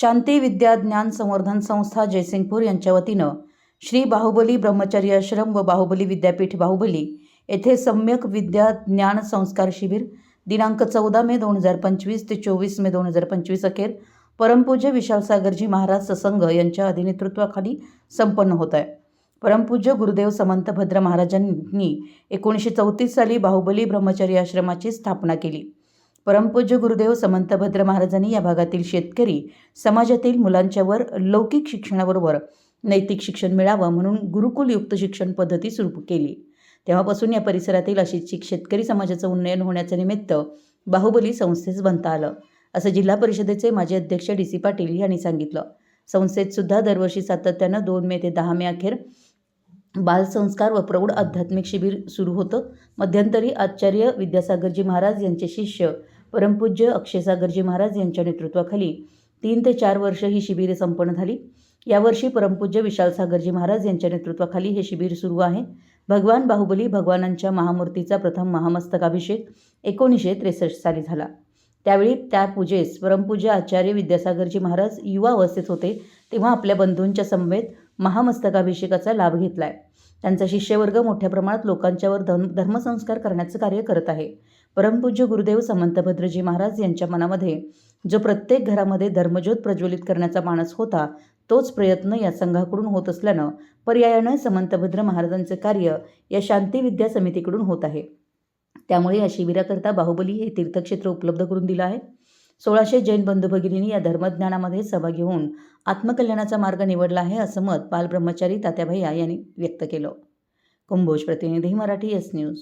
शांती विद्या ज्ञान संवर्धन संस्था जयसिंगपूर यांच्या वतीनं श्री बाहुबली ब्रह्मचर्य आश्रम व बाहुबली विद्यापीठ बाहुबली येथे सम्यक विद्या ज्ञान संस्कार शिबिर दिनांक चौदा मे दोन हजार पंचवीस ते चोवीस मे दोन हजार पंचवीस अखेर परमपूज्य विशाल सागरजी महाराज ससंघ यांच्या अधिनेतृत्वाखाली संपन्न होत आहे. परमपूज्य गुरुदेव समंतभद्र महाराजांनी एकोणीसशे चौतीस साली बाहुबली ब्रह्मचर्य आश्रमाची स्थापना केली. परमपूज्य गुरुदेव समंतभद्र महाराजांनी या भागातील शेतकरी समाजातील मुलांच्यावर लौकिक शिक्षणाबरोबर नैतिक शिक्षण मिळावं म्हणून गुरुकुलयुक्त शिक्षण पद्धती सुरू केली. तेव्हापासून या परिसरातील अशिक्षित शेतकरी समाजाचं उन्नयन होण्याचं निमित्त बाहुबली संस्थेस बनता आलं. असं जिल्हा परिषदेचे माजी अध्यक्ष डी सी पाटील यांनी सांगितलं. संस्थेत सुद्धा दरवर्षी सातत्यानं दोन मे ते दहा मे अखेर बालसंस्कार व प्रौढ आध्यात्मिक शिबिर सुरू होतं. मध्यंतरी आचार्य विद्यासागरजी महाराज यांचे शिष्य परमपूज्य अक्षयसागरजी महाराज यांच्या नेतृत्वाखाली तीन ते चार वर्ष ही शिबिरे संपन्न झाली. यावर्षी परमपूज्य विशाल सागरजी महाराज यांच्या नेतृत्वाखाली हे शिबिर सुरू आहे. भगवान बाहुबली भगवानांच्या महामूर्तीचा प्रथम महामस्तकाभिषेक एकोणीसशे त्रेसष्ट साली झाला. त्यावेळी त्या पूजेस परमपूज्य आचार्य विद्यासागरजी महाराज युवा अवस्थेत होते तेव्हा आपल्या बंधूंच्या समवेत महामस्तकाभिषेकाचा लाभ घेतलाय. त्यांचा शिष्यवर्ग मोठ्या प्रमाणात लोकांच्यावर धर्म धर्मसंस्कार करण्याचं कार्य करत आहे. परमपूज्य गुरुदेव समंतभद्रजी महाराज यांच्या मनामध्ये जो प्रत्येक घरामध्ये धर्मज्योत प्रज्वलित करण्याचा मानस होता तोच प्रयत्न या संघाकडून होत असल्यानं पर्यायानं समंतभद्र महाराजांचे कार्य या शांती विद्या समितीकडून होत आहे. त्यामुळे या शिबिराकरता बाहुबली हे तीर्थक्षेत्र उपलब्ध करून दिलं आहे. सोळाशे जैन बंधू भगिनींनी या धर्मज्ञानामध्ये सहभागी होऊन आत्मकल्याणाचा मार्ग निवडला आहे असं मत बालब्रह्मचारी तात्याभैया यांनी व्यक्त केलं. कुंभोज प्रतिनिधी मराठी एस न्यूज